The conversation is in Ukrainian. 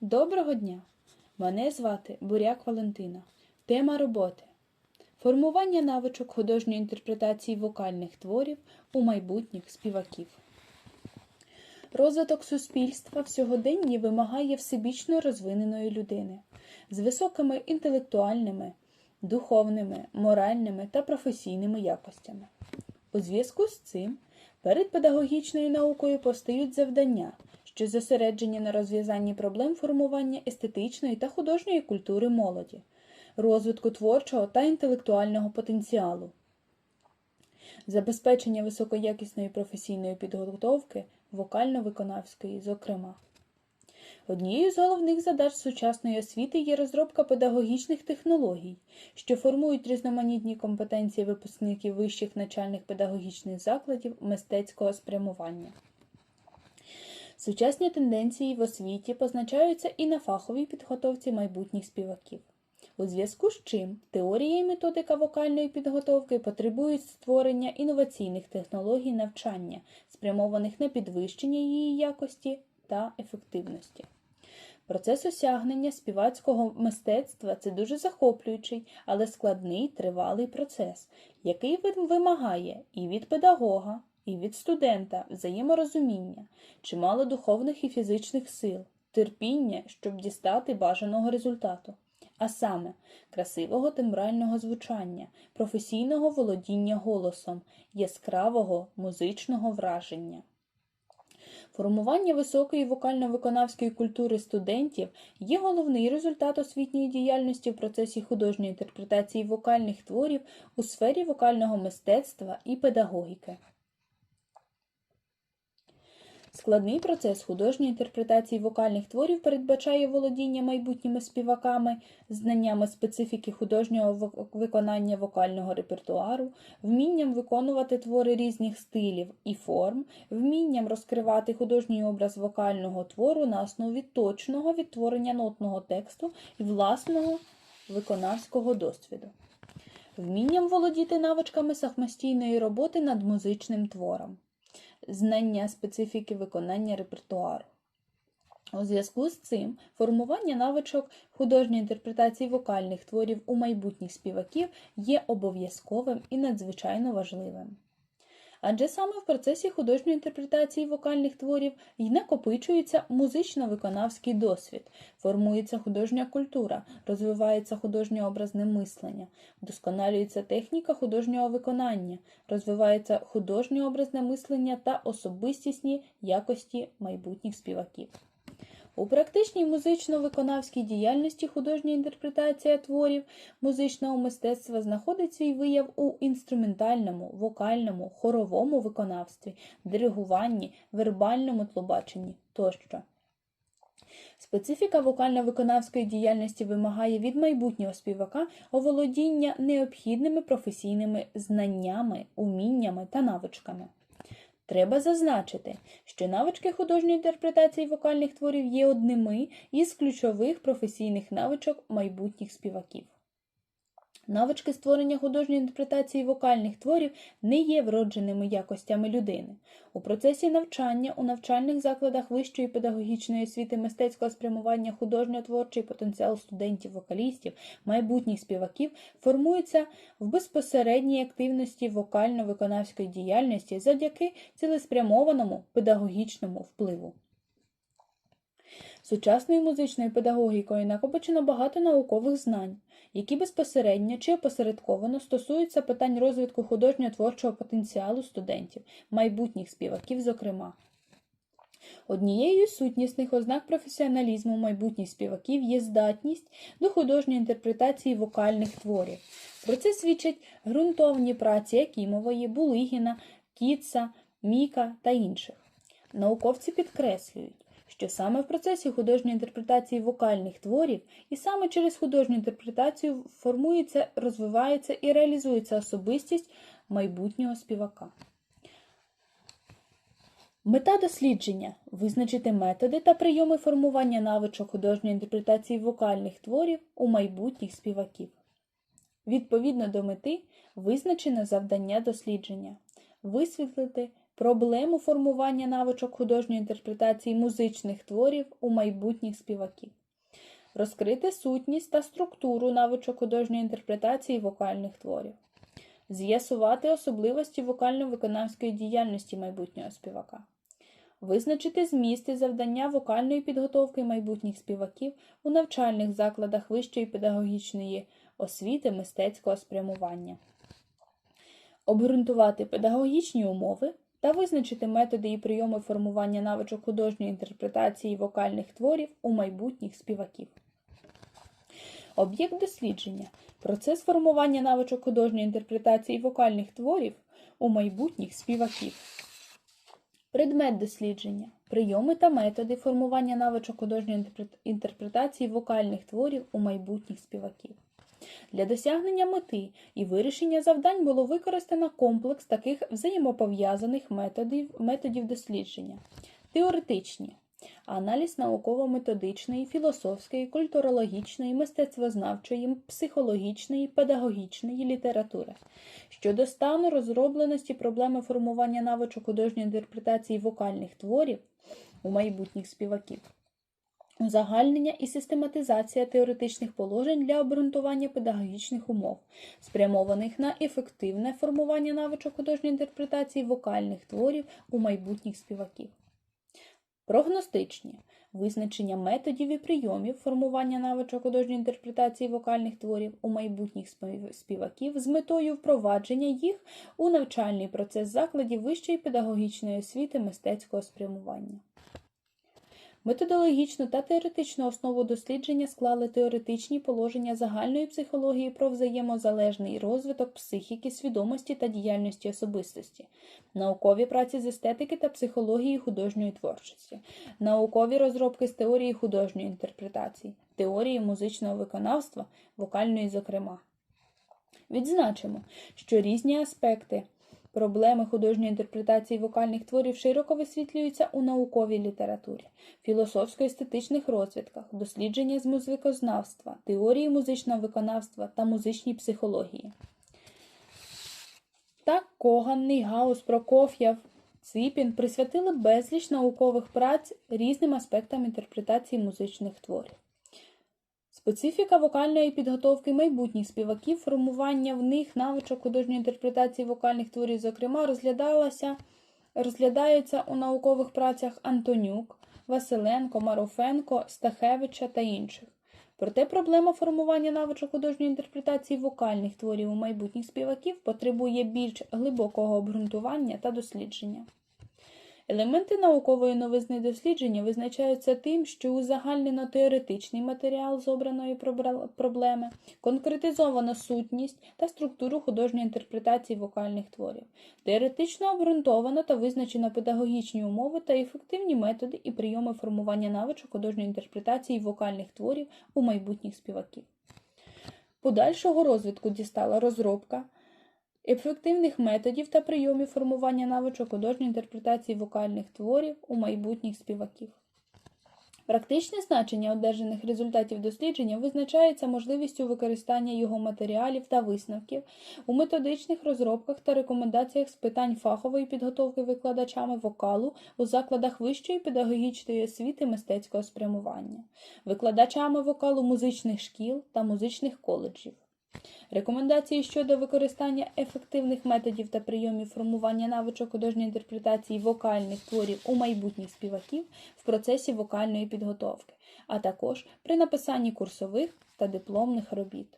Доброго дня! Мене звати Буряк Валентина. Тема роботи формування навичок художньої інтерпретації вокальних творів у майбутніх співаків. Розвиток суспільства в сьогоденні вимагає всебічно розвиненої людини з високими інтелектуальними, духовними, моральними та професійними якостями. У зв'язку з цим перед педагогічною наукою постають завдання, що зосереджені на розв'язанні проблем формування естетичної та художньої культури молоді, розвитку творчого та інтелектуального потенціалу, забезпечення високоякісної професійної підготовки, вокально-виконавської, зокрема. Однією з головних задач сучасної освіти є розробка педагогічних технологій, що формують різноманітні компетенції випускників вищих навчальних педагогічних закладів мистецького спрямування. Сучасні тенденції в освіті позначаються і на фаховій підготовці майбутніх співаків. У зв'язку з чим теорія і методика вокальної підготовки потребують створення інноваційних технологій навчання, спрямованих на підвищення її якості та ефективності. Процес осягнення співацького мистецтва це дуже захоплюючий, але складний тривалий процес, який вимагає і від педагога, і від студента взаєморозуміння, чимало духовних і фізичних сил, терпіння, щоб дістати бажаного результату, а саме красивого тембрального звучання, професійного володіння голосом, яскравого музичного враження. Формування високої вокально-виконавської культури студентів є головний результат освітньої діяльності в процесі художньої інтерпретації вокальних творів у сфері вокального мистецтва і педагогіки. Складний процес художньої інтерпретації вокальних творів передбачає володіння майбутніми співаками, знаннями специфіки художнього виконання вокального репертуару, вмінням виконувати твори різних стилів і форм, вмінням розкривати художній образ вокального твору на основі точного відтворення нотного тексту і власного виконавського досвіду. Вмінням володіти навичками самостійної роботи над музичним твором знання специфіки виконання репертуару. У зв'язку з цим формування навичок художньої інтерпретації вокальних творів у майбутніх співаків є обов'язковим і надзвичайно важливим. Адже саме в процесі художньої інтерпретації вокальних творів й накопичується музично-виконавський досвід, формується художня культура, розвивається художньообразне мислення, вдосконалюється техніка художнього виконання, розвивається художньообразне мислення та особистісні якості майбутніх співаків. У практичній музично-виконавській діяльності художня інтерпретація творів музичного мистецтва знаходить свій вияв у інструментальному, вокальному, хоровому виконавстві, диригуванні, вербальному тлумаченні тощо. Специфіка вокально-виконавської діяльності вимагає від майбутнього співака оволодіння необхідними професійними знаннями, уміннями та навичками. Треба зазначити, що навички художньої інтерпретації вокальних творів є одними із ключових професійних навичок майбутніх співаків. Навички створення художньої інтерпретації вокальних творів не є вродженими якостями людини. У процесі навчання у навчальних закладах вищої педагогічної освіти мистецького спрямування художньо-творчий потенціал студентів-вокалістів, майбутніх співаків формується в безпосередній активності вокально-виконавської діяльності завдяки цілеспрямованому педагогічному впливу. Сучасною музичною педагогікою накопичено багато наукових знань, які безпосередньо чи опосередковано стосуються питань розвитку художньо-творчого потенціалу студентів, майбутніх співаків, зокрема. Однією з сутнісних ознак професіоналізму майбутніх співаків є здатність до художньої інтерпретації вокальних творів. Про це свідчать ґрунтовні праці Якімової, Булигіна, Кітса, Міка та інших. Науковці підкреслюють, що саме в процесі художньої інтерпретації вокальних творів і саме через художню інтерпретацію формується, розвивається і реалізується особистість майбутнього співака. Мета дослідження визначити методи та прийоми формування навичок художньої інтерпретації вокальних творів у майбутніх співаків. Відповідно до мети визначено завдання дослідження висвітлити проблему формування навичок художньої інтерпретації музичних творів у майбутніх співаків, розкрити сутність та структуру навичок художньої інтерпретації вокальних творів, з'ясувати особливості вокально-виконавської діяльності майбутнього співака, визначити зміст і завдання вокальної підготовки майбутніх співаків у навчальних закладах вищої педагогічної освіти мистецького спрямування, обґрунтувати педагогічні умови та визначити методи і прийоми формування навичок художньої інтерпретації вокальних творів у майбутніх співаків. Об'єкт дослідження процес формування навичок художньої інтерпретації вокальних творів у майбутніх співаків. Предмет дослідження прийоми та методи формування навичок художньої інтерпретації вокальних творів у майбутніх співаків. Для досягнення мети і вирішення завдань було використано комплекс таких взаємопов'язаних методів, методів дослідження: теоретичні, аналіз науково-методичної, філософської, культурологічної, мистецтвознавчої, психологічної, педагогічної літератури. Щодо стану розробленості проблеми формування навичок художньої інтерпретації вокальних творів у майбутніх співаків. Узагальнення і систематизація теоретичних положень для обґрунтування педагогічних умов, спрямованих на ефективне формування навичок художньої інтерпретації вокальних творів у майбутніх співаків. Прогностичні визначення методів і прийомів формування навичок художньої інтерпретації вокальних творів у майбутніх співаків з метою впровадження їх у навчальний процес закладів вищої педагогічної освіти мистецького спрямування. Методологічну та теоретичну основу дослідження склали теоретичні положення загальної психології про взаємозалежний розвиток психіки, свідомості та діяльності особистості, наукові праці з естетики та психології художньої творчості, наукові розробки з теорії художньої інтерпретації, теорії музичного виконавства, вокальної, зокрема. Відзначимо, що різні аспекти Проблеми художньої інтерпретації вокальних творів широко висвітлюються у науковій літературі, філософсько-естетичних розвідках, дослідження з музикознавства, теорії музичного виконавства та музичній психології. Так Коган, Нейгаус, Прокоф'єв, Ципін присвятили безліч наукових праць різним аспектам інтерпретації музичних творів. Специфіка вокальної підготовки майбутніх співаків, формування в них навичок художньої інтерпретації вокальних творів, зокрема, розглядалася, розглядається у наукових працях Антонюк, Василенко, Марофенко, Стахевича та інших. Проте проблема формування навичок художньої інтерпретації вокальних творів у майбутніх співаків потребує більш глибокого обґрунтування та дослідження. Елементи наукової новизни дослідження визначаються тим, що узагальнено теоретичний матеріал з обраної проблеми, конкретизовано сутність та структуру художньої інтерпретації вокальних творів, теоретично обґрунтовано та визначено педагогічні умови та ефективні методи і прийоми формування навичок художньої інтерпретації вокальних творів у майбутніх співаків. Подальшого розвитку дістала розробка ефективних методів та прийомів формування навичок художньої інтерпретації вокальних творів у майбутніх співаків. Практичне значення одержаних результатів дослідження визначається можливістю використання його матеріалів та висновків у методичних розробках та рекомендаціях з питань фахової підготовки викладачами вокалу у закладах вищої педагогічної освіти мистецького спрямування, викладачами вокалу музичних шкіл та музичних коледжів. Рекомендації щодо використання ефективних методів та прийомів формування навичок художньої інтерпретації вокальних творів у майбутніх співаків в процесі вокальної підготовки, а також при написанні курсових та дипломних робіт.